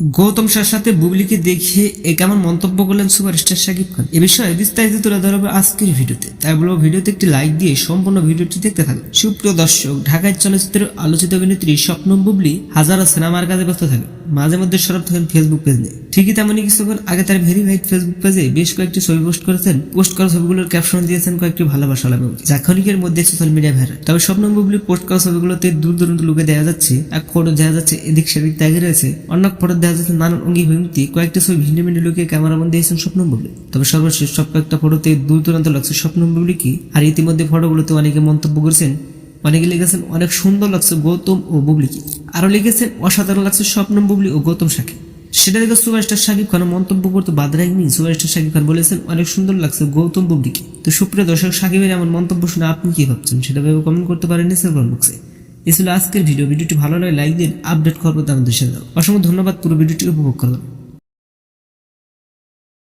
গৌতম শাহর সাথে বুবলিকে দেখে এ কেমন মন্তব্য করলেন সুপারস্টার শাকিব খান? এ বিষয়ে বিস্তারিত তুলে ধরা হবে আজকের ভিডিওতে। তাই বলব ভিডিওতে একটি লাইক দিয়ে সম্পূর্ণ ভিডিওটি দেখতে থাকুন। সুপ্রিয় দর্শক, ঢাকায় চলচ্চিত্রের আলোচিত অভিনেত্রী স্বপ্ন বুবলি হাজারো সিনেমার কাজে ব্যস্ত থাকে মাঝে মধ্যে সরব থাকেন ফেসবুক পেজ নিয়ে ঠিকই তেমনই কিছুক্ষণ আগে তার ভেরিফাইড ফেসবুক পেজে বেশ কয়েকটি ছবি পোস্ট করেছেন। পোস্ট করা ছবিগুলোর ক্যাপশন দিয়েছেন কয়েকটি ভালোবাসা লাগে যা মধ্যে সোশ্যাল মিডিয়া ভাইরাল তবে স্বপ্ন বুবলি পোস্ট করা ছবিগুলোতে দূর দূরান্ত লোকে দেখা যাচ্ছে, এক ফটো দেখা যাচ্ছে, এদিক সেদিক দাগে রয়েছে। অন্য ফটো দেখা যাচ্ছে নানান অঙ্গি ভঙ্গি কয়েকটি ছবি ভিন্ন ভিন্ন লোকে ক্যামেরাবন্দি দিয়েছেন স্বপ্ন বুবলি তবে সর্বশেষ সব কয়েকটা ফটোতে দূর দূরান্ত লাগছে স্বপ্ন কি? আর ইতিমধ্যে ফটোগুলোতে অনেকে মন্তব্য করেছেন অনেকে লিখেছেন, অনেক সুন্দর লাগছে গৌতম ও বুবলিকে। আরও লিখেছেন, অসাধারণ লাগছে স্বপ্ন, বুবলি ও গৌতম সাকে। সেটা দেখে সুপারস্টার শাকিব খান মন্তব্য করতে বাদ রাখেনি সুপারস্টার শাকিব খান বলেছেন, অনেক সুন্দর লাগছে গৌতম বুবলিকে। তো সুপ্রিয় দর্শক, শাকিবের এমন মন্তব্য শুনে আপনি কি ভাবছেন? সেটা ভেবে কমেন্ট করতে পারেন নিচের বক্সে এ। ছিল আজকের ভিডিও। ভিডিওটি ভালো লাগে লাইক দিন আপডেট করব আমাদের সাথে। অসংখ্য ধন্যবাদ। পুরো ভিডিওটি উপভোগ করবেন